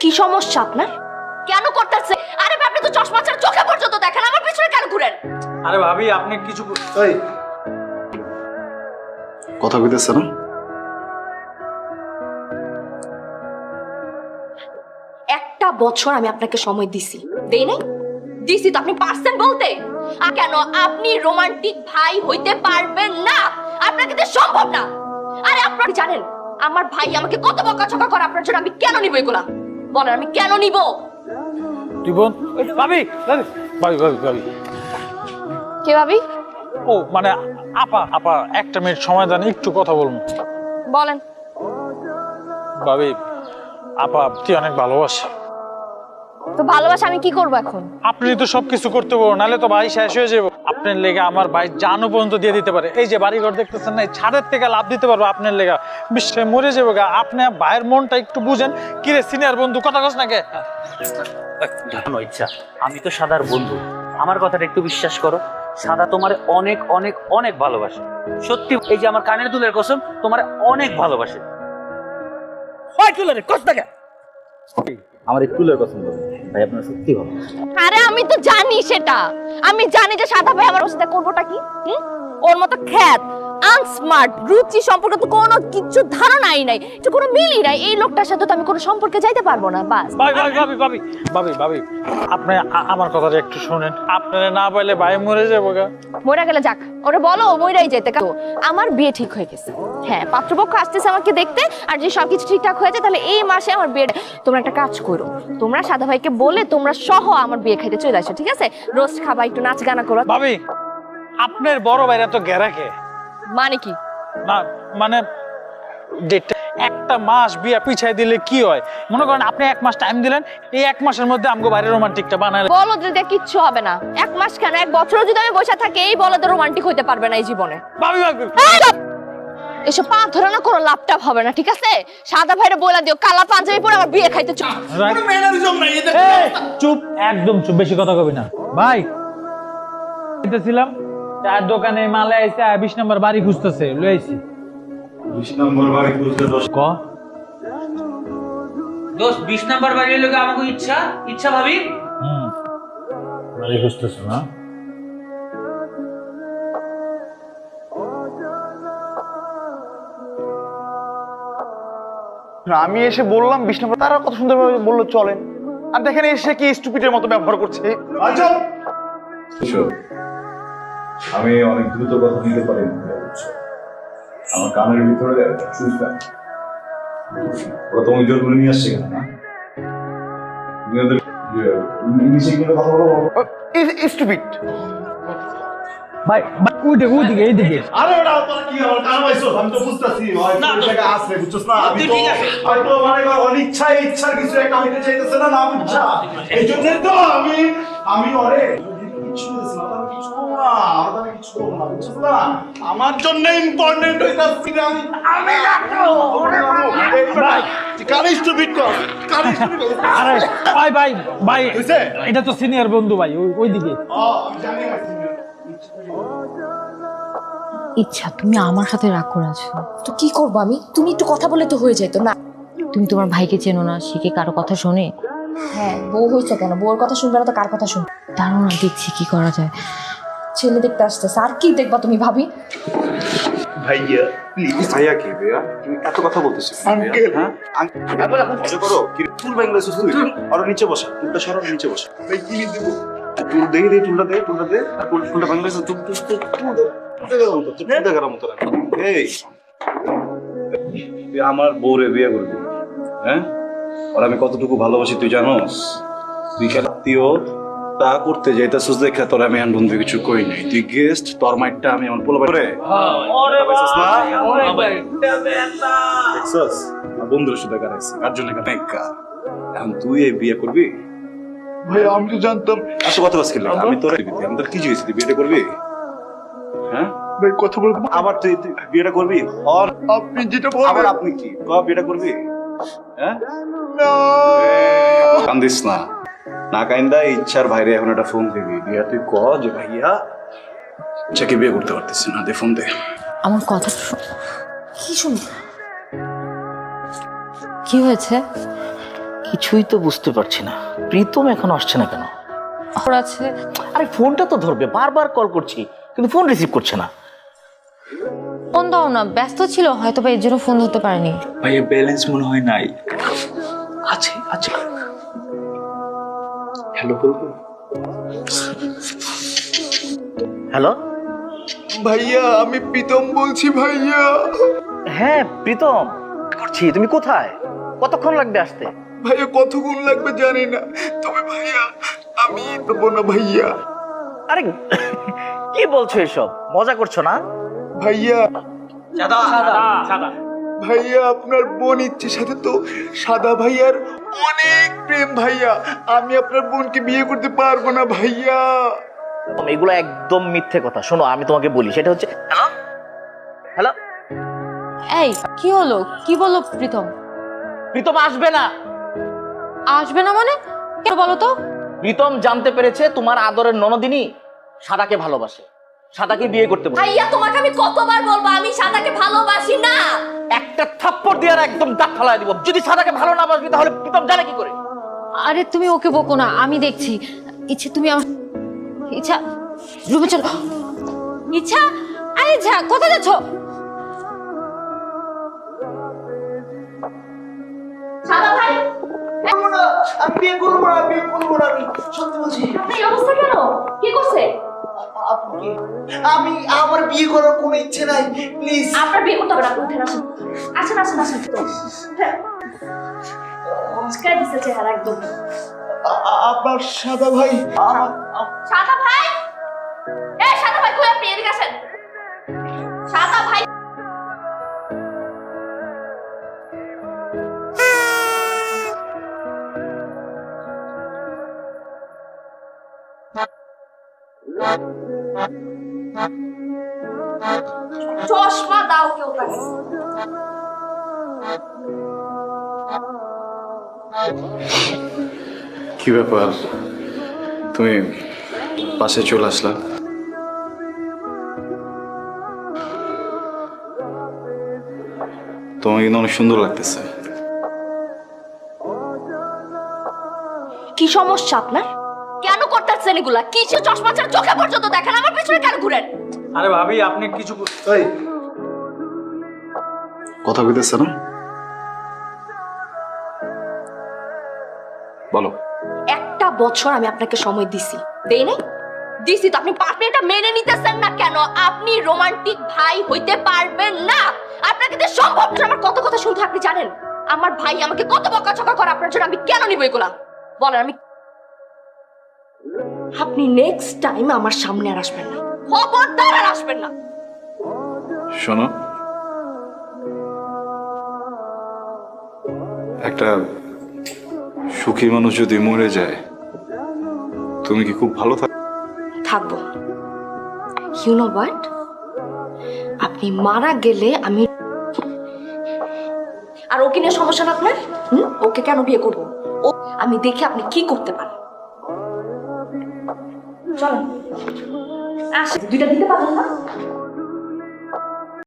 কি সমস্যা আপনার? কেন করতেছে? আরে আপনি তো চশমা ছাড়া চোখে পর্যন্ত দেখেন আমার পিছনে কেন ঘুরেন? আরে ভাবি আপনি কিছু এই কথা কইতেছে না? একটা বছর আমি আপনাকে সময় দিছি। দেই নাই? দিছি তো আপনি পারছেন বলতে? আর কেন আপনি রোমান্টিক ভাই হইতে পারবেন না। আপনাকে তো সম্ভব না। আপনারা জানেন আমার ভাই আমাকে কত বকাঝকা করে আপনার জন্য আমি কেন নিব এগুলা? বলেন আমি কেন নিব? তুই বোন ভাবি ভাবি ভাবি ভাবি ভাবি। কে ভাবি? ও মানে আপা আপা একটা মিনিট সময় দেন একটু কথা বলুন। বলেন। ভাবি আপা আপনি অনেক ভালোবাসে তো ভালোবাসা আমি কি করব এখন? আপনি তো সবকিছু করতে পারব নাহলে তো বাড়ি শেষ হয়ে যাবে। আপনার লেগে আমার ভাই জানও পর্যন্ত দিয়ে দিতে পারে। এই যে বাড়িঘর দেখতেছেন না ছাদের থেকে লাভ দিতে পারব আপনার লেগা। বিশ্বে মরে যাব গা। আপনি ভাইয়ের মনটা একটু বুঝেন। কি রে সিনিয়র বন্ধু কথা কস না কে? জানো ইচ্ছা আমি তো সাদার বন্ধু। আমার কথাটা একটু বিশ্বাস করো সাদা তোমার অনেক অনেক অনেক ভালোবাসে। সত্যি এই যে আমার কানের দুলের কসম তোমার অনেক ভালোবাসে। ওই চুলের কস না কেন? আমার এই চুলের কসম বলো। ভাই, আপনার সত্যি ভালো আরে, আমি তো জানি সেটা। আমি জানি যে সাদা ভাই আমার সাথে করবোটা কি? ওর মতো খ্যাত। আনস্মার্ট রুচি সম্পর্কে তো কোনো কিছু ধারণাই নাই এটা কোনো মিলই নাই। এই লোকটার সাথে তো আমি কোনো সম্পর্কে যাইতে পারব না বাস। ভাবি ভাবি ভাবি ভাবি আপনি আমার কথাটা একটু শুনেন। আপনারা না পাইলে ভাই মরে যাব গা। মরে গেলে যাক ওরে বলো মইরাই যেতে কারণ আমার বিয়ে ঠিক হয়ে গেছে। হ্যাঁ পাত্রপক্ষ আসতেছে আমাকে দেখতে আর যে সবকিছু ঠিকঠাক হয়েছে তাহলে এই মাসে আমার বিয়ে তোমরা একটা কাজ করো। তোমরা সাদা ভাইকে বলে তোমরা সহ আমার বিয়ে খাইতে চলে আসো ঠিক আছে? রোস্ট খাবা একটু নাচ গানা করো। ভাবি আপনার বড় ভাইরা তো গেরাকে। মানে কি? না মানে ডেটটা একটা মাস বিয়া পিছাই দিলে কি হয়? মনে করেন আপনি এক মাস টাইম দিলেন এই এক মাসের মধ্যে আমগো বাইরে রোমান্টিকটা বানালে বলো দিতে কিচ্ছু হবে না। এক মাস কেন? এক বছরও যদি আমি বসে থাকি এই বলতে রোমান্টিক হইতে পারবে না এই জীবনে। ভাবি ভাবি। এসব পা ধরে না কোনো লাভটাপ হবে না ঠিক আছে? সাদা ভাইরে বলে দিও কালা পাঞ্জাবি পরে আমার বিয়ে খাইতে চল। এই, চুপ একদম চুপ বেশি কথা কবি না। ভাই ছিলাম চার দোকানে মালে আইছে আর বিশ নম্বর বাড়ি খুঁজতেছে লই আইছি। বিশ নম্বর বাড়ি খুঁজতে দশ ক? দোষ বিশ নাম্বার বাড়ির লোক আমাকে ইচ্ছা ইচ্ছা ভাবি? হুম। বাড়ি খুঁজতেছ না? আমি এসে বললাম বিশ নম্বর তারা কত সুন্দরভাবে বলল চলেন। আর দেখেন এসে কি স্টুপিডের মতো ব্যবহার করছে। আচ্ছা। আমি অনেক দ্রুত কথা নিতে পারি না, আমার কানের ভিতরে ওরা তোমাকে জোর করে নিয়ে আসছে কেন না ইংলিশে কথা বলো? স্টুপিড। ভাই এইদিকে আরে ওটা তোর কি আমি তো বুঝতাছি। হয়তো এই জায়গায় আসছে বুঝছস না? আমি তো ঠিক আছে। মানে কর অনিচ্ছায় ইচ্ছার কিছু একটা হইতে চাইতেছে না না বুঝছা? এই জন্য তো আমি আমি না আমি কিছু না বুঝছস আমার জন্য ইম্পর্টেন্ট হইতাছে না আমি আমি রাখো ওরে ভাই কার স্টুপিড কর কার স্টুপিড আরে ভাই ভাই ভাই এটা তো সিনিয়র বন্ধু ভাই ওই- ওইদিকে। ও আমি জানি না ইচ্ছা তুমি আমার সাথে রাগ করে আছো। তো কি করব আমি? তুমি একটু কথা বলে তো হয়ে যেত না? তুমি তোমার ভাইকে চেনো না সে কি কারও কথা শোনে? হ্যাঁ বউ হইছো কেন? বউর কথা শুনবে না তো কার কথা শুনবে? দাঁড়ো না দেখছি কি করা যায়। ছেলে দেখতে আসতেছে আর কি দেখবা তুমি ভাবি ভাইয়া প্লিজ ভাইয়া কি ভাইয়া তুমি এত কথা বলতেছো আঙ্কেল হ্যাঁ আঙ্কেল করো কি চুল ব্যাংলে তুই আর নিচে বসা চুলটা সরো নিচে বসা ভাই কি দেব চুল দেখে দে চুলটা দে চুলটা দে আর চুল চুলটা ব্যাংলে চুল চুল চুল চুল চুল দে দেখার মতো। এই তুই আমার বউরে বিয়ে করবি হ্যাঁ আর আমি কতটুকু ভালোবাসি তুই জানোস তুই আত্মীয় তা করতে যাইতাছিস দেখে তোর আমি এখন বন্ধু কিছু কই নাই। তুই গেস্ট তোর মাইটটা আমি আমার পোলা দেখছস? আমার বন্ধুর সাথে কারাইছি আর জন্য একা। এখন তুই এই বিয়ে করবি? ভাই আমি তো জানতাম। আসো কথা বাস খেলে আমি তোর আমি তোর কি জিজ্ঞেস তুই বিয়েটা করবি? হ্যাঁ? ভাই কথা বলব? আবার তুই বিয়েটা করবি? আর আপনি যেটা আবার আপনি কি? ক বিয়েটা করবি? হ্যাঁ? কান্দিস না। না কাইন্দা ইচ্ছার ভাইরে এখন একটা ফোন দিবি। দিয়া তুই ক যে ভাইয়া ইচ্ছাকে বিয়ে করতে পারতেছি না দে ফোন দে। আমার কথা কি শুন? কি হয়েছে? কিছুই তো বুঝতে পারছি না। প্রীতম এখন আসছে না কেন? ওর আছে। আরে ফোনটা তো ধরবে বারবার কল করছি কিন্তু ফোন রিসিভ করছে না। ফোন দাও না ব্যস্ত ছিল হয়তো বা এর জন্য ফোন ধরতে পারেনি। ভাইয়া ব্যালেন্স মনে হয় নাই। আছে আছে। হ্যালো বলব হ্যালো? ভাইয়া আমি প্রীতম বলছি ভাইয়া। হ্যাঁ প্রীতম। করছি তুমি কোথায়? কতক্ষণ লাগবে আসতে? ভাইয়া কতক্ষণ লাগবে জানি না। তবে ভাইয়া আমি দেবো না ভাইয়া। আরে কি বলছো এসব? মজা করছ না? ভাইয়া। ভাইয়া আপনার বোন ইচ্ছে সাথে তো সাদা ভাইয়ার অনেক প্রেম ভাইয়া। আমি আপনার বোনকে বিয়ে করতে পারব না ভাইয়া। এগুলো একদম মিথ্যে কথা। শোনো আমি তোমাকে বলি সেটা হচ্ছে হ্যালো? হ্যালো? এই কি হলো? কি বলল প্রীতম? প্রীতম আসবে না। আসবে না মানে? কেন বলো তো? প্রীতম জানতে পেরেছে তোমার আদরের ননদিনী সাদাকে ভালোবাসে। সাদাকে বিয়ে করতে বলে ভাইয়া তোমাকে আমি কতবার বলব? আমি সাদাকে ভালোবাসি না। একটা থাপ্পড় দিয়ে আর একদম দাঁত ফালাই দিব। যদি সাদাকে ভালো না বাসবি তাহলে প্রীতম জানে কি করে? আরে তুমি ওকে বকো না আমি দেখছি। ইচ্ছে তুমি আমার ইচ্ছা রুমে চলো। ইচ্ছা? আরে ইচ্ছা কোথায় যাচ্ছ? সাদা ভাই? আমি বিয়ে করব না বিয়ে করব না আমি সত্যি বলছি। এই অবস্থা কেন? কি করছে? আপনাকে। আমি আমার বিয়ে করার কোনো ইচ্ছে নাই প্লিজ আপনার বিয়ে করতে হবে না উঠেন আসুন। আসুন আসুন তো হ্যাঁ। আজকাল চেহারা একদম। আপনার সাদা ভাই সাদা ভাই? এ সাদা ভাই কই আপনি? এদিকে আসেন। সাদা ভাই চশমা দাও কেউ তাকে। কি ব্যাপার? তুমি পাশে চলে আসলা। তোমাকে কিন্তু অনেক সুন্দর লাগতেছে। কি সমস্যা আপনার? এগুলা কিছু চশমা ছাড়া চোখে পর্যন্ত দেখেন? আমার পিছনে কেন ঘুরেন? আরে ভাবি আপনি কিছু এই কথা কইতেছে না? বলো। একটা বছর আমি আপনাকে সময় দিছি। দেই নাই? দিছি তো আপনি এটা মেনে নিতেছেন না কেন? আপনি রোমান্টিক ভাই হইতে পারবেন না। আপনাকে দিয়ে সম্ভব না। আমার কত কথা শুনতে আপনি জানেন? আমার ভাই আমাকে কত বকাঝকা করে আপনার জন্য আমি কেন নিব এগুলা? বলেন আমি আপনি নেক্সট টাইম আমার সামনে আর আসবেন না। খবরদার আর আসবেন না। শোনো। একটা সুখী মানুষ যদি মরে যায় তুমি কি খুব ভালো থাক থাকব। ইউ নো হোয়াট আপনি মারা গেলে আমি আর ওকে নিয়ে সমস্যা না আপনার? ওকে কেন বিয়ে করব? আমি দেখি আপনি কি করতে পারেন? আসেন দুইটা দিতে পারব না?